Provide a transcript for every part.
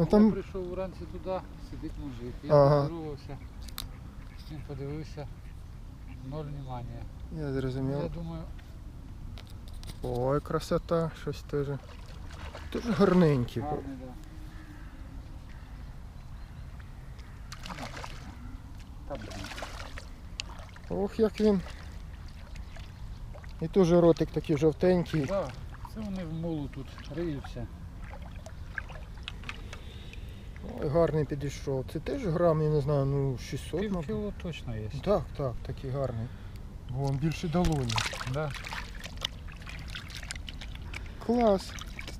Ну, Я прийшов вранці туди, сидить мужик. Я Ага. поздоровався, він подивився, ноль внимання. я зрозумів. Я думаю, Ой, красота, щось теж. Дуже гарненький. гарний, да. Та блін. Ох, як він. І теж ротик такий жовтенький. Да, це вони в мулу тут риються. Ой, гарний підійшов. Це теж грам, я не знаю, ну 600, Пів кіло точно є. Так, так, такий гарний. Вон більше долоні. Да. Клас.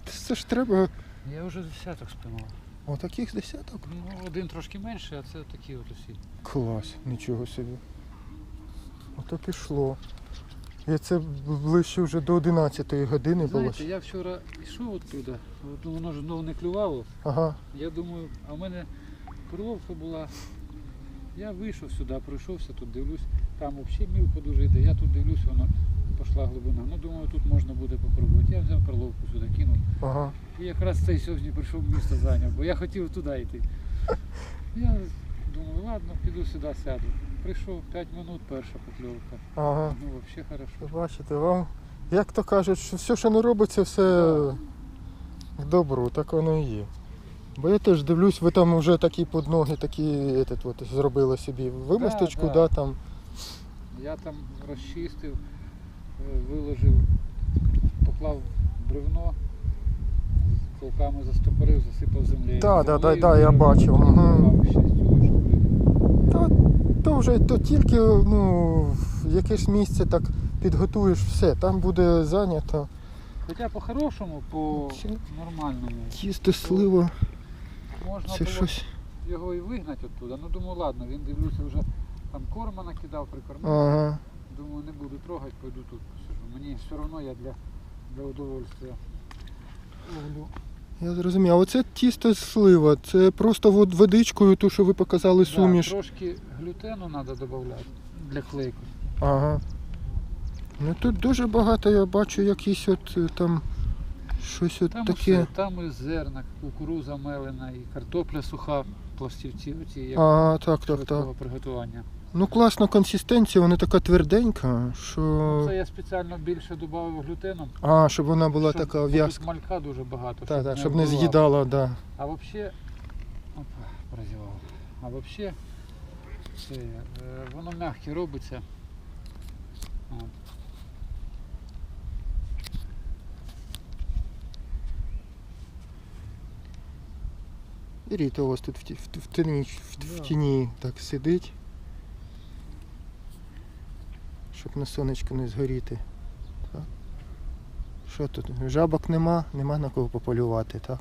Це ж треба Я вже десяток спіймав. отаких десяток. Ну, один трошки менший, а це такі от усі. Клас, нічого собі. Ото пішло. І це ближче вже до 11 години було. Знаєте, я вчора йшов оттуда, воно ж знову не клювало. Ага. Я думаю, а в мене перловка була. Я вийшов сюди, пройшовся, тут дивлюсь, там взагалі мілко дуже йде. Я тут дивлюсь, воно пішла глибина. Ну думаю, тут можна буде попробувати. Я взяв перловку сюди, кинув. Ага. І якраз цей сьогодні прийшов місто зайняв, бо я хотів туди йти. Ладно, піду сюди сяду. Прийшов 5 минут перша покльовка. Ага. Ну взагалі хорошо. Бачите, вам, як то кажуть, що все, що не робиться, все к добру, так воно і є. Бо я теж дивлюсь, ви там вже такі під ноги, такі этот, от, зробили собі вимосточку, да. да, там. Я там розчистив, е, виложив, поклав бревно, колками застопорив, засипав землею. Да, да, да, Землею да, я бачив, потім ага. поклав ще стілю, щоб ви- Та, то вже то тільки ну, в якесь місце так підготуєш все, там буде зайнято. Хоча по-хорошому, по нормальному, Тісто, слива, можна це було щось. його і вигнати оттуда. Ну думаю, ладно, він дивлюся вже там корма накидав, прикормив. Ага. Думаю, не буду трогати, пойду тут посижу. Мені все одно я для, для удовольствия ловлю. Я зрозумів. А оце тісто слива, це просто вод- водичкою, ту, що ви показали суміш. Да, трошки глютену треба додати для клейку. Ага. Ну тут дуже багато я бачу якісь от е, там щось от Там, таке. усе, там і зерна, кукуруза мелена, і картопля суха, пластівці оці, як Ага, так, так, так. приготування. Ну класна консистенція, вона така тверденька, що. Це я спеціально більше додав глютеном, А, щоб вона була щоб, така в'язка. Тут малька дуже багато, Так, так, щоб не вбивав. з'їдала, да. А взагалі, опа, прозівав. А взагалі, це, е, воно м'яке робиться. От. І Ріта у вас тут в, в, в, тіні, в, в Да. тіні так сидить. Щоб на сонечку не згоріти. Так. Що тут? Жабок нема, нема на кого пополювати, так?